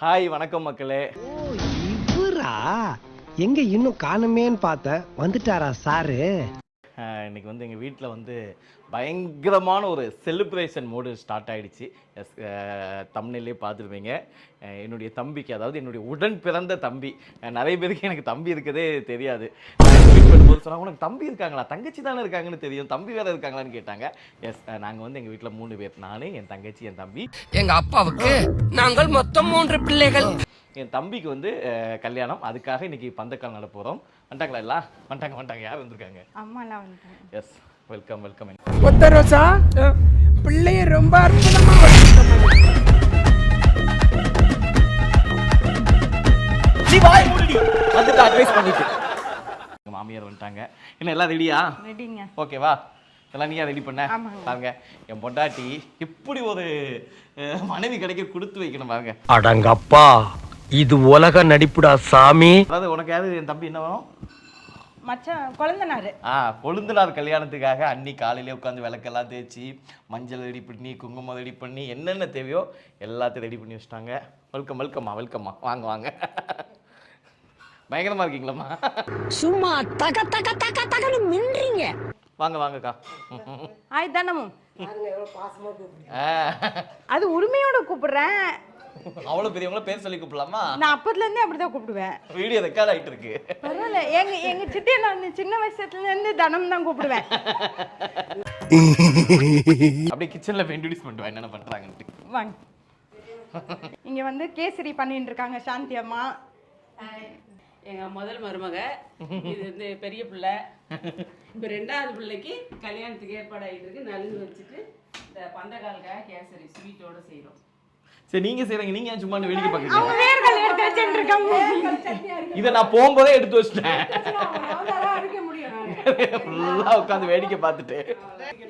Hi வணக்கம் மக்களே. இவரா? எங்க இன்னும் காணுமேன்னு பார்த்த வந்துட்டாரா சாரு? அஹ், இன்னைக்கு வந்து எங்கள் வீட்டில் வந்து பயங்கரமான ஒரு செலிப்ரேஷன் மூடு ஸ்டார்ட் ஆயிடுச்சு. எஸ் தமிழ்லேயே பார்த்துருப்பீங்க. என்னுடைய தம்பிக்கு அதாவது என்னுடைய உடன் பிறந்த தம்பி. நிறைய பேருக்கு எனக்கு தம்பி இருக்கதே தெரியாது. சொன்னாங்க உனக்கு தம்பி இருக்காங்களா? தங்கச்சி தானே இருக்காங்கன்னு தெரியும். தம்பி வேற இருக்காங்களான்னு கேட்டாங்க. எஸ் நாங்கள் வந்து எங்கள் வீட்டில் மூணு பேர். நான் என் தங்கச்சி என் தம்பி. எங்க அப்பாவுக்கு நாங்கள் மொத்தம் மூன்று பிள்ளைகள். என் தம்பிக்கு வந்து கல்யாணம். அதுக்காக இன்னைக்கு பந்தக்கால் நட போகிறோம் வந்துட்டாங்களா எல்லாம் வந்துட்டாங்க வந்துட்டாங்க. யார் வந்திருக்காங்க? அம்மாலாம் வந்துட்டாங்க. எஸ் வெல்கம் வெல்கம் ஒத்த ரோசா பிள்ளைய ரொம்ப அற்புதமா வளர்த்துட்டோம். நீ வாய் மூடிடி. வந்துட்டு அட்வைஸ் பண்ணிட்டு. எங்க மாமியார் வந்துட்டாங்க. என்ன எல்லாம் ரெடியா ரெடிங்க ஓகேவா எல்லாம் நீயா ரெடி பண்ண. பாருங்க. என் பொண்டாட்டி இப்படி ஒரு மனைவி கிடைக்க கொடுத்து வைக்கணும் பாருங்க. அடங்கப்பா. இது உலக நடிப்புடா சாமி. அதாவது உனக்கு யாரு என் தம்பி என்ன வேணும்? மச்சான் குழந்தனாரு. ஆ கொழுந்தனார் கல்யாணத்துக்காக அன்னி காலையிலே உட்காந்து விளக்கெல்லாம் தேய்ச்சி மஞ்சள் ரெடி பண்ணி குங்குமம் ரெடி பண்ணி என்னென்ன தேவையோ எல்லாத்தையும் ரெடி பண்ணி வச்சிட்டாங்க. வெல்கம் வெல்கம்மா வெல்கம்மா வாங்க வாங்க. பயங்கரமா இருக்கீங்களாம்மா. சும்மா தக தக தக தகன்னு மின்றீங்க. வாங்க வாங்கக்கா. ஆய் தானமும் அது உரிமையோட கூப்பிடுறேன். அவ்வளவு பெரியவங்கள பேர் சொல்லி கூப்பிடலாமா? நான் அப்பத்துல இருந்தே அப்படிதான் கூப்பிடுவேன். வீடியோ ரெக்கார்ட் ஆயிட்டு இருக்கு. பரவாயில்ல எங்க எங்க சிட்டியை நான் சின்ன வயசுல இருந்து தனம் தான் கூப்பிடுவேன் அப்படியே கிச்சன்ல இன்ட்ரடியூஸ் பண்ணுவா என்னென்ன பண்றாங்கன்ட்டு. வாங்க. இங்க வந்து கேசரி பண்ணிட்டு இருக்காங்க சாந்தி அம்மா. எங்க முதல் மருமக இது வந்து பெரிய பிள்ளை. இப்ப ரெண்டாவது பிள்ளைக்கு கல்யாணத்துக்கு ஏற்பாடு ஆகிட்டு இருக்கு. நலுங்கு வச்சுட்டு இந்த பந்தகாலுக்காக கேசரி ஸ்வீட்டோட செய்றோம். சரி நீங்க செய்றீங்க. நீங்க ஏன் சும்மா வேடிக்கை அவங்க பாக்குறீங்க இதை நான் போகும்போதே எடுத்து வச்சிட்டேன். ஃபுல்லா உட்காந்து வேடிக்கை பார்த்துட்டு.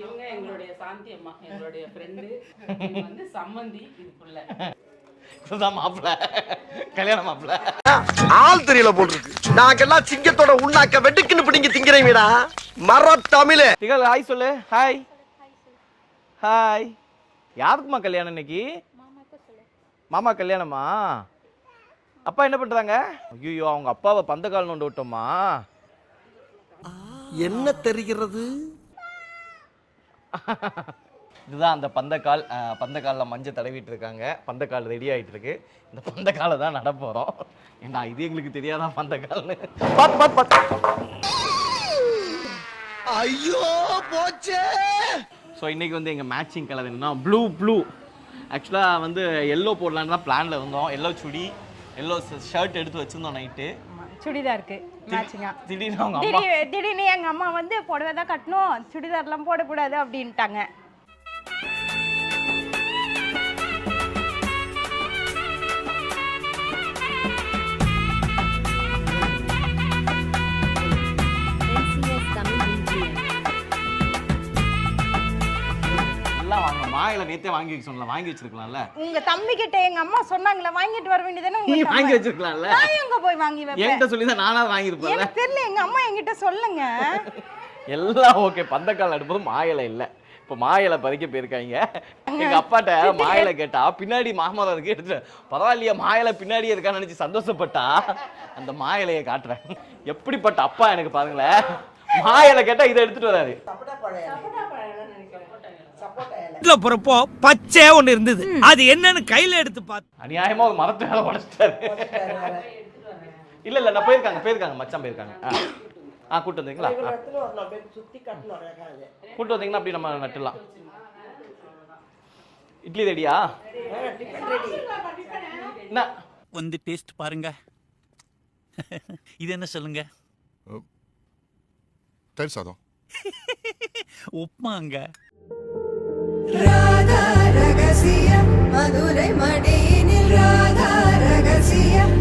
இவங்க எங்களுடைய சாந்தி அம்மா எங்களுடைய ஃப்ரெண்டு வந்து சம்மந்தி இது புள்ள. இதுதான் மாப்பிள்ள கல்யாண மாப்பிள்ள ஆள் தெரியல போட்டுருக்கு நாங்கெல்லாம் சிங்கத்தோட உண்ணாக்க வெட்டுக்குன்னு பிடிங்க திங்கிறீங்கடா மர தமிழே திகழ் ஹாய் சொல்லு. ஹாய் ஹாய் யாருக்குமா கல்யாணம் இன்னைக்கு? மாமா கல்யாணமா? அப்பா என்ன பண்றாங்க? ஐயோ அவங்க அப்பாவை பந்தக்கால் நோண்டு விட்டோமா? என்ன தெரிகிறது? இதுதான் அந்த பந்தக்கால் அஹ், பந்தக்கால்ல மஞ்சள் தடவிட்டு இருக்காங்க. பந்தக்கால் ரெடி ஆயிட்டு இருக்கு. இந்த பந்தக்கால தான் நட போறோம். ஏண்டா இது எங்களுக்கு தெரியாதா பந்தக்கால்னு? பாத்து பாத்து பாத்து. ஐயோ போச்சே. ஸோ இன்னைக்கு வந்து எங்கள் மேட்சிங் கலர் என்னன்னா ப்ளூ ப்ளூ ஆக்சுவலாக வந்து எல்லோ போடலான்னு தான் பிளானில் இருந்தோம் எல்லோ சுடி எல்லோ ஷர்ட் எடுத்து வச்சிருந்தோம் நைட்டு சுடிதாருக்கு மேட்சிங்கா திடீர்னு திடீர்னு எங்க அம்மா வந்து புடவை தான் கட்டணும் சுடிதார்லாம் போடக்கூடாது அப்படின்ட்டாங்க. நேத்தே வாங்கி வைக்க சொல்லலாம் வாங்கி வச்சிருக்கலாம்ல. உங்க தம்பி கிட்ட எங்க அம்மா சொன்னாங்களே வாங்கிட்டு வர வேண்டியதானே நீ உங்க வாங்கி. வச்சிருக்கலாம்ல. நான் எங்க போய் வாங்கி வைப்பேன்? என்கிட்ட சொல்லி தான் நானா வாங்கியிருப்பேன்ல எனக்கு தெரியல எங்க அம்மா என்கிட்ட சொல்லுங்க. எல்லாம் ஓகே பந்தக்கால் அடுப்பது மாயில இல்ல. இப்போ மாயில பறிக்க போயிருக்காங்க. எங்க அப்பாட்ட மாயில கேட்டா பின்னாடி மாமரம் இருக்கு எடுத்துட்டு பரவாயில்லையா மாயில பின்னாடியே இருக்கான்னு நினைச்சு சந்தோஷப்பட்டா? அந்த மாயிலையை காட்டுறேன். எப்படிப்பட்ட அப்பா எனக்கு பாருங்களேன். மாயில கேட்டா இதை எடுத்துட்டு வராரு. வீட்டுல போறப்போ பச்சை ஒண்ணு இருந்தது. அது என்னன்னு கையில எடுத்து பார்த்து. அநியாயமா ஒரு மரத்தை வேலை உடைச்சிட்டாரு. இல்ல இல்ல நான் போயிருக்காங்க போயிருக்காங்க மச்சான் போயிருக்காங்க. ஆ. கூட்டு வந்தீங்களா. கூட்டு வந்தீங்கன்னா அப்படி நம்ம நட்டுலாம். இட்லி ரெடியா? என்ன? வந்து டேஸ்ட் பாருங்க. இது என்ன சொல்லுங்க? தயிர் சாதம். உப்மாங்க ராதா ரகசியம் மதுரை மடியினில் ராதா ரகசியம்.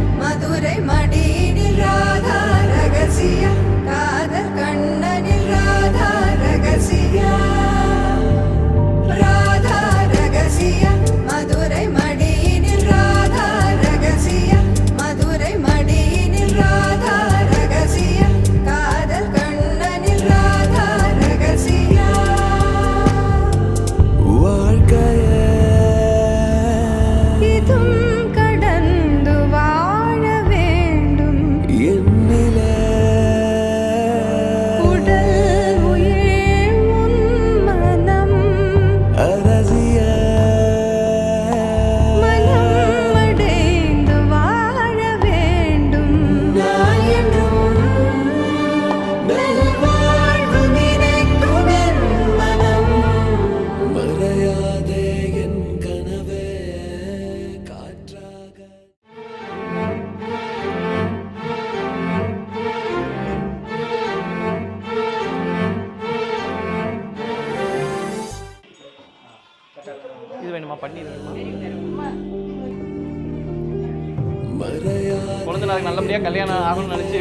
நல்லபடியா கல்யாணம் ஆகணும்னு நினைச்சு.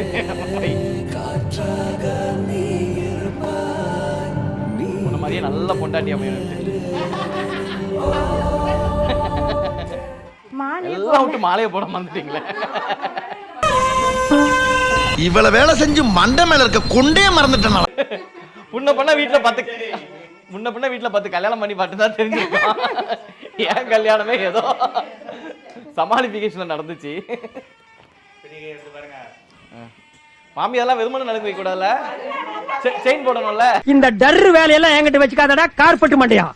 உன்ன மாதிரியே நல்ல பொண்டாட்டி அமையணும் மானே எல்லாம் விட்டு மாலையை போட மறந்துட்டீங்களே. இவ்வளவு வேலை செஞ்சு மண்டை மேல இருக்க கொண்டே மறந்துட்டேன் நான். முன்ன பண்ண வீட்டுல பத்து முன்ன பண்ண வீட்டுல பத்து கல்யாணம் பண்ணி பார்த்து தான் தெரிஞ்சிருக்கோம். ஏன் கல்யாணமே ஏதோ சமாளிஃபிகேஷன்ல நடந்துச்சு. மாமியாரெல்லாம் வெறுமனே நலுங்கு வைக்க கூடாதுல்ல செயின் போடணும்ல? இந்த டர்ரு வேலையெல்லாம் என்கிட்ட வச்சுக்காதடா கார்பெட் மண்டையா?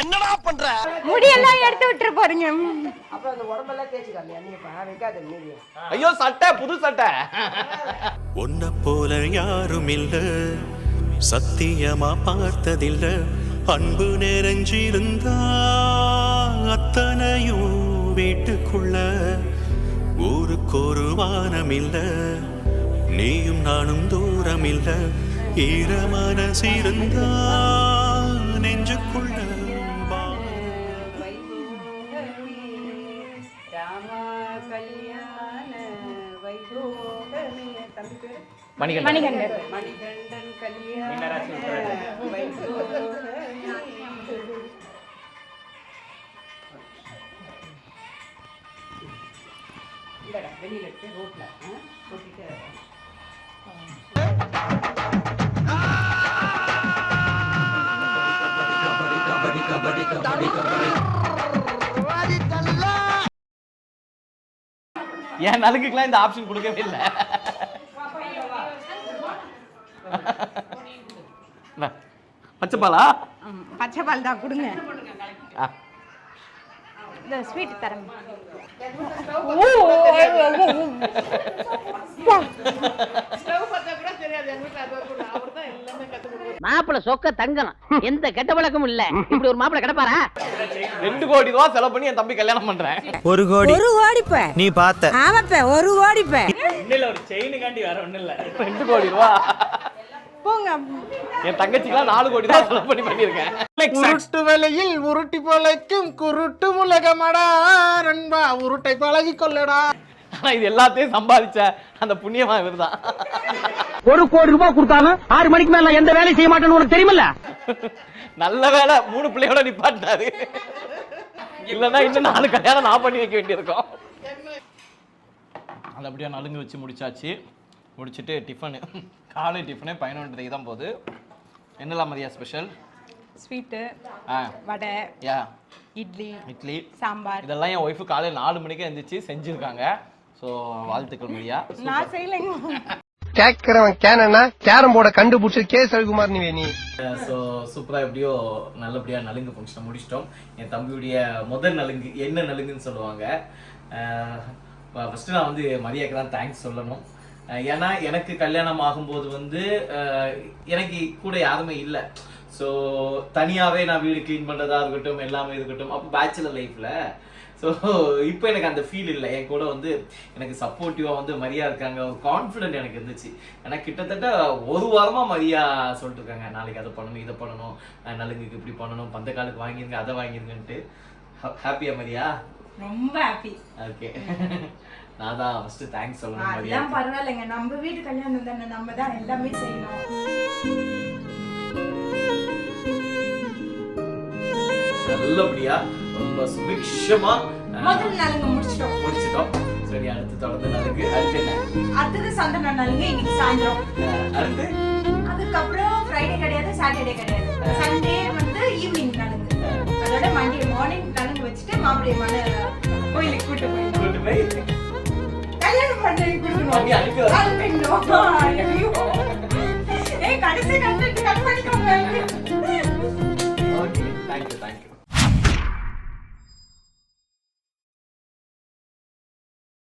என்னடா பண்ற? முடியெல்லாம் எடுத்து விட்டுரு பாருங்க. ஐயோ சட்டை புது சட்டை. உன்ன போல யாரும் இல்ல. சத்தியமா பார்த்ததில்ல. அன்பு நிறைஞ்சிருந்தா அத்தனையும் வீட்டுக்குள்ள ஊருக்கு ஒரு வானம் இல்ல நீயும் நானும் தூரம் இல்ல ஈர மனசிருந்தா நெஞ்சுக்குள்ள வா ராம கல்யாண இல்லடா வெளியில இருக்கு ரோட்ல. ஆ? கொட்டிட்டு என் நலுங்குக்கெல்லாம் இந்த ஆப்ஷன் கொடுக்கவே இல்லை. பச்சைப்பாலா ம், பச்சை பால் தான் கொடுங்க. ஆ, இந்த ஸ்வீட் தரேன். மாப்பிள சொக்க தங்கலாம் எந்த கெட்ட பழக்கமும் இல்ல. இப்படி ஒரு மாப்பிள கிடப்பாரா? ரெண்டு கோடி ரூபா செலவு பண்ணி என் தம்பி கல்யாணம் பண்றேன். ஒரு கோடி. ஒரு ஓடிப்ப நீ பார்த்த. ஆமாப்ப ஒரு ஓடிப்ப ரெண்டு கோடி ரூபா. போங்க. என் தங்கச்சிக்கெல்லாம் நாலு கோடி ரூபா செலவு பண்ணி பண்ணியிருக்கேன். உருட்டு வேலையில் உருட்டி பொழைக்கும் குருட்டு முலகமடா ரன்பா உருட்டை பழகி கொள்ளடா. ஆனா இது எல்லாத்தையும் சம்பாதிச்ச அந்த புண்ணியமா இவர்தான். ஒரு கோடி ரூபாய் கொடுத்தாலும் ஆறு மணிக்கு மேல எந்த வேலையும் செய்ய மாட்டேன்னு உனக்கு தெரியுமில்ல? நல்ல வேலை மூணு பிள்ளையோட நிப்பாட்டினாரு. இல்லைன்னா இன்னும் நாலு கல்யாணம் நான் பண்ணி வைக்க வேண்டியிருக்கும். நல்லபடியாக நலுங்கு வச்சு முடிச்சாச்சு. முடிச்சுட்டு டிஃபனு காலை டிஃபனே பதினொன்றரைக்கு தான் போகுது. என்னலாம் மதியா ஸ்பெஷல் ஸ்வீட்டு ஆ. வடை யா. இட்லி இட்லி. சாம்பார். இதெல்லாம் என் ஒய்ஃபு காலையில் நாலு மணிக்கே எழுந்திரிச்சு செஞ்சுருக்காங்க. ஸோ வாழ்த்துக்கள் மரியா நான் செய்யலைங்க. கேக்குறவன் கேனா கேரம் போர்டை கண்டுபிடிச்சு கே ரவிக்குமார் நீ ஸோ சூப்பராக எப்படியோ நல்லபடியாக நலுங்கு ஃபங்க்ஷனை முடிச்சிட்டோம். என் தம்பியுடைய முதல் நலுங்கு என்ன நலுங்குன்னு சொல்லுவாங்க. ஃபஸ்ட்டு நான் வந்து மரியாக்கு தான் தேங்க்ஸ் சொல்லணும். ஏன்னா எனக்கு கல்யாணம் ஆகும்போது வந்து எனக்கு கூட யாருமே இல்லை. ஸோ தனியாகவே நான் வீடு க்ளீன் பண்ணுறதா இருக்கட்டும் எல்லாமே இருக்கட்டும் அப்போ பேச்சுலர் லைஃப்பில் ஸோ இப்போ எனக்கு அந்த ஃபீல் இல்லை. என் கூட வந்து எனக்கு சப்போர்ட்டிவாக வந்து மரியா இருக்காங்க. ஒரு கான்ஃபிடென்ட் எனக்கு இருந்துச்சு. ஏன்னா கிட்டத்தட்ட ஒரு வாரமாக மரியா சொல்லிட்டு இருக்காங்க. நாளைக்கு அதை பண்ணணும் இதை பண்ணணும் நலுங்குக்கு இப்படி பண்ணணும் பந்த காலுக்கு வாங்கிருங்க அதை வாங்கிருங்கன்ட்டு. ஹாப்பியா மரியா ரொம்ப ஹாப்பி ஓகே நான் தான் ஃபஸ்ட்டு தேங்க்ஸ் சொல்லணும் அதெல்லாம் பரவாயில்லைங்க. நம்ம வீட்டு கல்யாணம் தானே நம்ம தான் எல்லாமே செய்யணும். நல்லபடியா ரொம்ப சுபிக்ஷமா முதல் நாளுங்க முடிச்சிட்டோம். முடிச்சிட்டோம். சரி அடுத்து தொடர்ந்து நலுங்கு அடுத்து என்ன? அடுத்தது சந்தன நாளுங்க இன்னைக்கு சாயந்தரம். அடுத்து? அதுக்கப்புறம் ஃப்ரைடே கிடையாது சாட்டர்டே கிடையாது. சண்டே வந்து ஈவினிங் நலுங்கு அதோட மண்டே மார்னிங் நலுங்கு வச்சுட்டு மாப்பிள்ளை மன கோயிலுக்கு கூட்டு போயிடணும் கூட்டு போய் கல்யாணம் பண்ணி கடைசி கண்டென்ட் கட் பண்ணிக்கோங்க okay thank you thank you